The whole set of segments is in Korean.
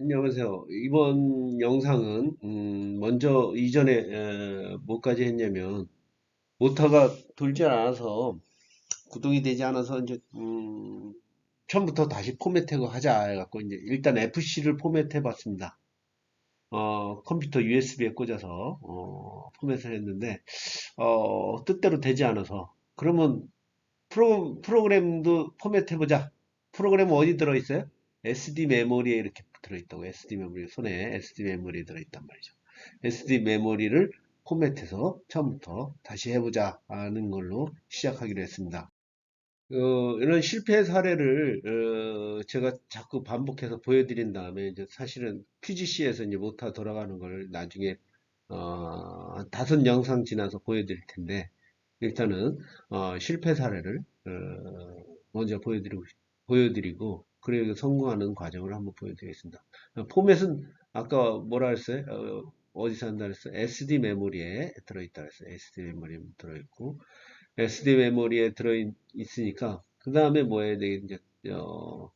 안녕하세요. 이번 영상은 음, 먼저 이전에 에, 뭐까지 했냐면 모터가 돌지 않아서 구동이 되지 않아서 이제 음, 처음부터 다시 포맷하고 하자 해갖고 이제 일단 FC를 포맷해 봤습니다. 어, 컴퓨터 USB에 꽂아서 어, 포맷을 했는데 어, 뜻대로 되지 않아서 그러면 프로, 프로그램도 포맷해 보자. 프로그램은 어디 들어있어요? SD 메모리에 이렇게 들어있다고 SD 메모리 손에 SD 메모리 들어있단 말이죠. SD 메모리를 포맷해서 처음부터 다시 해보자 하는 걸로 시작하기로 했습니다. 어, 이런 실패 사례를 어, 제가 자꾸 반복해서 보여드린 다음에 이제 사실은 QGC에서 이제 모타 돌아가는 걸 나중에 어, 한 다섯 영상 지나서 보여드릴 텐데 일단은 어, 실패 사례를 어, 먼저 보여드리고 보여드리고 그리고 성공하는 과정을 한번 보여드리겠습니다. 어, 포맷은 아까 뭐라 했어요? 어, 디서 한다 그랬어요? SD 메모리에 들어있다 그랬어요. SD 메모리에 들어있고 SD 메모리에 들어있으니까 그 다음에 뭐 해야 되겠냐? 어,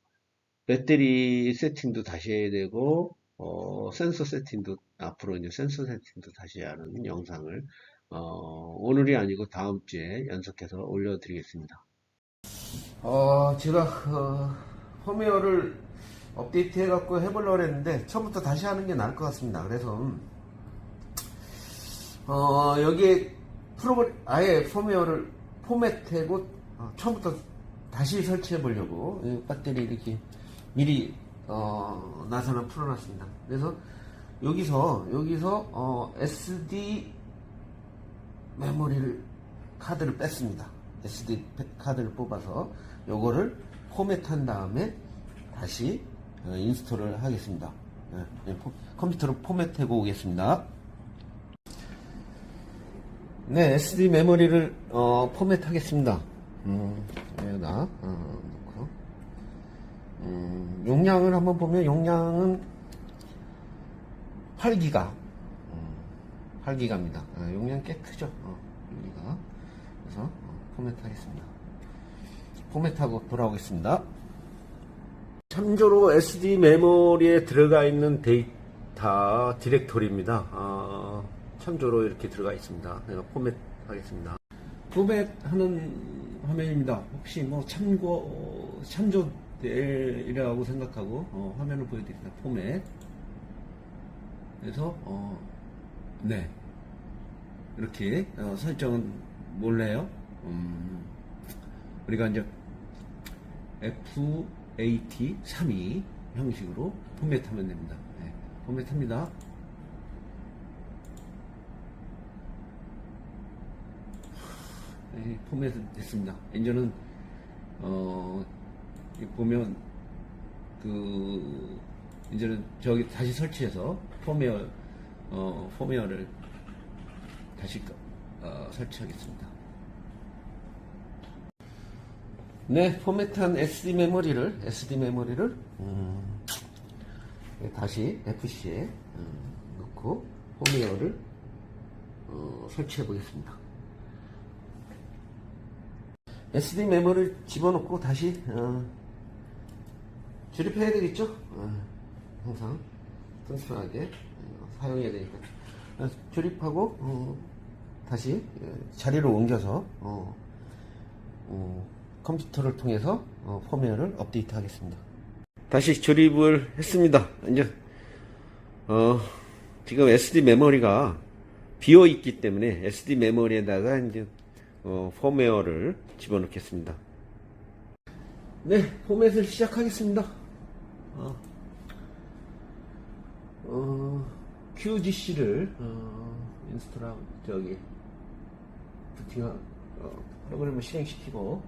배터리 세팅도 다시 해야 되고 어, 센서 세팅도 앞으로 이제 센서 세팅도 다시 하는 영상을 어, 오늘이 아니고 다음 주에 연속해서 올려드리겠습니다. 어, 제가 어, 펌웨어를 업데이트 해갖고 해보려고 했는데 처음부터 다시 하는 게 나을 것 같습니다. 그래서 어, 여기에 프로그램 아예 펌웨어를 포맷하고 어, 처음부터 다시 설치해 보려고 배터리 이렇게 미리 어, 나사는 풀어놨습니다. 그래서 여기서 여기서 어, SD 메모리를 카드를 뺐습니다. SD 카드를 뽑아서 요거를 포맷한 다음에 다시 어, 인스톨을 하겠습니다. 네, 네, 포- 컴퓨터를 포맷하고 오겠습니다. 네, SD 메모리를 어, 포맷하겠습니다. 음, 여기다 어, 놓고 음, 용량을 한번 보면 용량은 8기가 8기가입니다. 용량 꽤 크죠. 어, 8기가. 그래서 어, 포맷하겠습니다. 포맷하고 돌아오겠습니다. 참조로 SD 메모리에 들어가 있는 데이터 디렉토리입니다. 아, 참조로 이렇게 들어가 있습니다. 내가 포맷 하겠습니다. 포맷하는 화면입니다. 혹시 뭐 참고 참조이라고 생각하고 어, 화면을 보여드립니다. 포맷. 그래서 어, 네 이렇게 어, 설정은 몰래요. 음, 우리가 이제 FAT 32 형식으로 포맷하면 됩니다. 네, 포맷합니다. 네, 포맷 됐습니다. 이제는 어, 이 보면 그 이제는 저기 다시 설치해서 폼웨어 어, 폼웨어를 다시 어, 설치하겠습니다. 네, 포맷한 SD 메모리를 SD 메모리를 음, 다시 FC에 음, 넣고 홈웨어를 어, 설치해 보겠습니다. SD 메모리를 집어넣고 다시 어, 조립해야 되겠죠? 어, 항상 튼튼하게 어, 사용해야 되니까 어, 조립하고 어, 다시 어, 자리로 옮겨서 어, 어, 컴퓨터를 통해서 어, 펌웨어를 업데이트 하겠습니다. 다시 조립을 했습니다. 이제 어, 지금 SD 메모리가 비어 있기 때문에 SD 메모리에다가 이제 어, 펌웨어를 집어넣겠습니다. 네, 포맷을 시작하겠습니다. 어, 어, QGC를 어, 인스톨하고 저기 부팅하 어, 프로그램을 실행시키고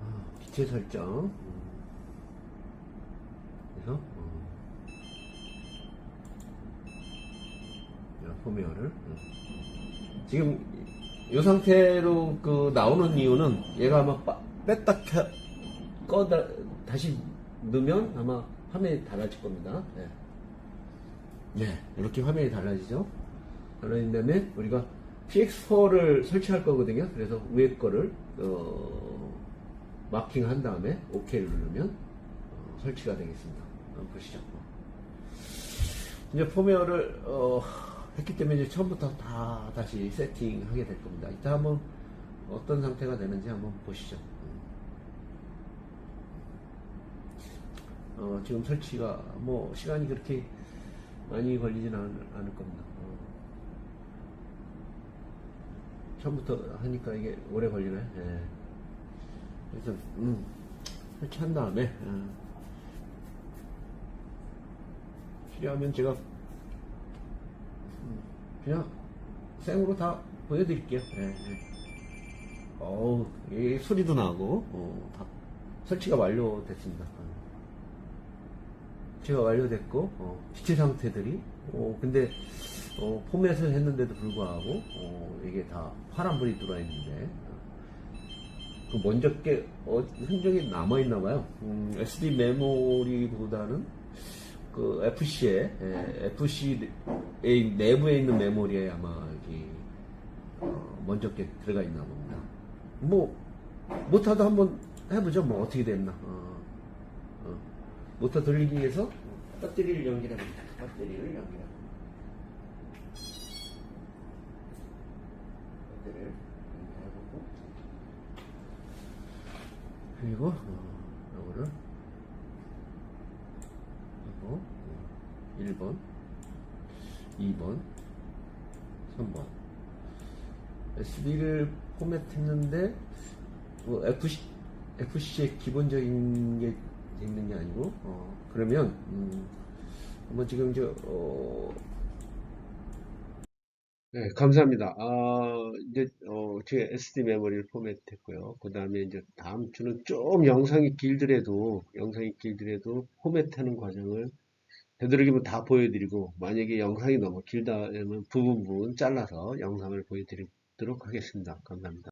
어, 기체 설정 음, 그래서 어, 어. 지금 이 상태로 그 나오는 이유는 얘가 아마 빠- 뺐다 켜, 꺼다 다시 넣으면 아마 화면이 달라질 겁니다. 네. 네, 이렇게 화면이 달라지죠. 달라진 다음에 우리가 PX4를 설치할 거거든요. 그래서 위에 거를 어, 마킹한 다음에 OK를 누르면 어, 설치가 되겠습니다. 한번 보시죠. 이제 폼웨어를 어, 했기 때문에 이제 처음부터 다 다시 세팅하게 될 겁니다. 이따 한번 어떤 상태가 되는지 한번 보시죠. 어, 지금 설치가 뭐 시간이 그렇게 많이 걸리진 않, 않을 겁니다. 어. 처음부터 하니까 이게 오래 걸리네. 예. 그래서 음, 설치한 다음에 어, 필요하면 제가 음, 그냥 생으로 다 보여드릴게요. 예, 예. 어우, 이 소리도 나고 어, 다 설치가 완료됐습니다. 어. 설치가 완료됐고 어, 기체 상태들이 어, 근데 어, 포맷을 했는데도 불구하고 어, 이게 다 파란불이 들어와 있는데 그 먼저 게 어, 흔적이 남아 있나 봐요. 음, SD 메모리보다는 그 FC에 FC 내부에 있는 메모리에 아마 여기 어, 먼저 게 들어가 있나 봅니다. 뭐 모터도 한번 해보죠. 뭐 어떻게 됐나. 어, 어. 모터 돌리기 위해서 배터리를 연결합니다. 배터리를 연결합니다. 그리고 어, 요거를 그리고 1번 2번 3번. SD를 포맷했는데 뭐 FC, FC의 기본적인 게 있는 게 아니고 어, 그러면 음, 한번 지금 저 어, 네, 감사합니다. 아, 이제, 어, 제 SD 메모리를 포맷했고요. 그 다음에 이제 다음 주는 좀 영상이 길더라도, 영상이 길더라도 포맷하는 과정을 되도록이면 다 보여드리고, 만약에 영상이 너무 길다면 부분 부분 잘라서 영상을 보여드리도록 하겠습니다. 감사합니다.